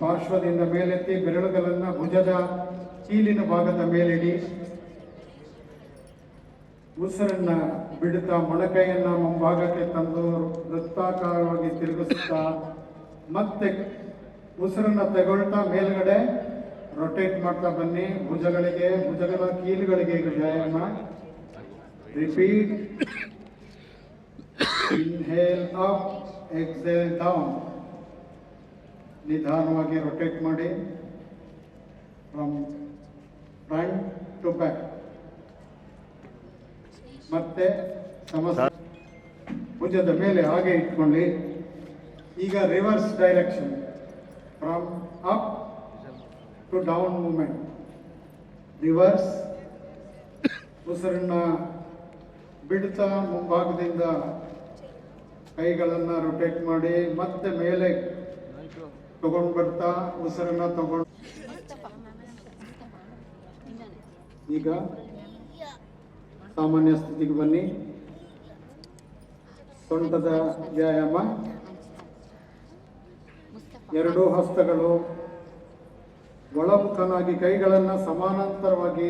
ಪಾರ್ಶ್ವದಿಂದ ಮೇಲೆತ್ತಿ ಬೆರಳುಗಳನ್ನು ಭುಜದ ಕೀಲಿನ ಭಾಗದ ಮೇಲಿಡಿ. ಉಸಿರನ್ನ ಬಿಡುತ್ತಾ ಮೊಣಕೈಯನ್ನ ಮುಂಭಾಗಕ್ಕೆ ತಂದು ವೃತ್ತಾಕಾರವಾಗಿ ತಿರುಗಿಸುತ್ತಾ ಮತ್ತೆ ಉಸಿರನ್ನ ತಗೊಳ್ತಾ ಮೇಲ್ಗಡೆ ರೊಟೇಟ್ ಮಾಡ್ತಾ ಬನ್ನಿ. ಭುಜಗಳಿಗೆ, ಭುಜಗಳ ಕೀಲುಗಳಿಗೆ ವ್ಯಾಯಾಮ. Repeat inhale up exhale down ನಿಧಾನವಾಗಿ ರೊಟೇಟ್ ಮಾಡಿ ಫ್ರಮ್ ಫ್ರಂಟ್ ಟು ಬ್ಯಾಕ್ ಮತ್ತೆ ಸಮಸ್ಯೆ ಭುಜದ ಮೇಲೆ ಹಾಗೆ ಇಟ್ಕೊಳ್ಳಿ. ಈಗ reverse direction from up to down movement reverse ಉಸಿರನ್ನ ಬಿಡ್ತಾ ಮುಂಭಾಗದಿಂದ ಕೈಗಳನ್ನು ರೊಟೇಟ್ ಮಾಡಿ ಮತ್ತೆ ಮೇಲೆ ತಗೊಂಡು ಬರ್ತಾ, ಉಸಿರನ್ನ ತಗೊಂಡು. ಈಗ ಸಾಮಾನ್ಯ ಸ್ಥಿತಿಗೆ ಬನ್ನಿ. ಸೊಂಟದ ವ್ಯಾಯಾಮ. ಎರಡೂ ಹಸ್ತಗಳು ಒಳಮುಖನಾಗಿ ಕೈಗಳನ್ನು ಸಮಾನಾಂತರವಾಗಿ